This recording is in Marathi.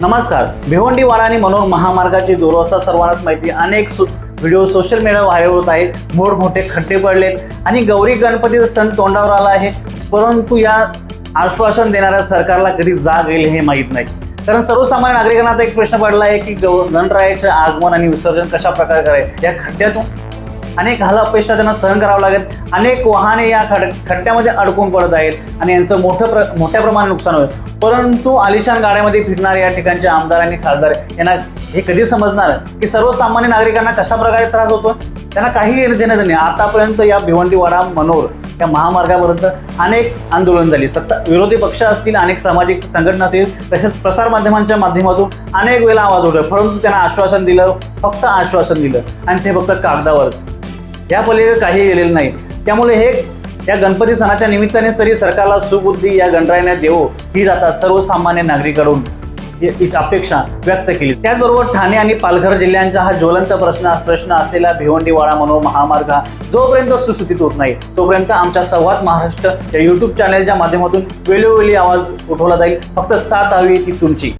नमस्कार. भिवंडी वाडा आणि मनोर महामार्गाची दुरवस्था सर्वांनाच माहिती. अनेक सो व्हिडिओ सोशल मीडियावर व्हायरल होत आहेत. मोठमोठे खड्डे पडलेत आणि गौरी गणपतीचा सण तोंडावर आला आहे. परंतु या आश्वासन देणाऱ्या सरकारला कधी जाग येईल हे माहीत नाही. कारण सर्वसामान्य नागरिकांना आता एक प्रश्न पडला आहे की गौ- गणरायाचे आगमन आणि विसर्जन कशा प्रकारे करायचं या खड्ड्यातून अनेक हाल अपेक्षा त्यांना सहन करावं लागत अनेक वाहने या खड खड्ड्यामध्ये अडकून पडत आहेत आणि यांचं मोठं प्र मोठ्या प्रमाणात नुकसान होईल. परंतु आलिशान गाड्यामध्ये फिरणारे या ठिकाणचे आमदार आणि खासदार यांना हे कधी समजणार? की सर्वसामान्य नागरिकांना कशा प्रकारे त्रास होतो? त्यांना काही देणं देणं नाही. आतापर्यंत या भिवंडीवाडा मनोर या महामार्गापर्यंत अनेक आंदोलन झाली. सत्ता विरोधी पक्ष असतील अनेक सामाजिक संघटना असतील तसेच प्रसारमाध्यमांच्या माध्यमातून अनेक वेळेला आवाज उठला. परंतु त्यांना आश्वासन दिलं फक्त आश्वासन दिलं. आणि ते फक्त कागदावरच. या पलीकडे काही गेलेलं नाही. त्यामुळे हे या गणपती सणाच्या निमित्तानेच तरी सरकारला सुबुद्धी या गणरायाने देवो ही आता सर्वसामान्य नागरिकांकडून अपेक्षा व्यक्त केली. त्याचबरोबर ठाणे आणि पालघर जिल्ह्यांचा हा ज्वलंत प्रश्न प्रश्न असलेला भिवंडीवाडा म्हणून महामार्ग हा जोपर्यंत सुसूचित होत नाही तोपर्यंत आमच्या संवाद महाराष्ट्र या युट्यूब चॅनलच्या माध्यमातून वेळोवेळी आवाज उठवला जाईल. फक्त साथ हवी ती तुमची.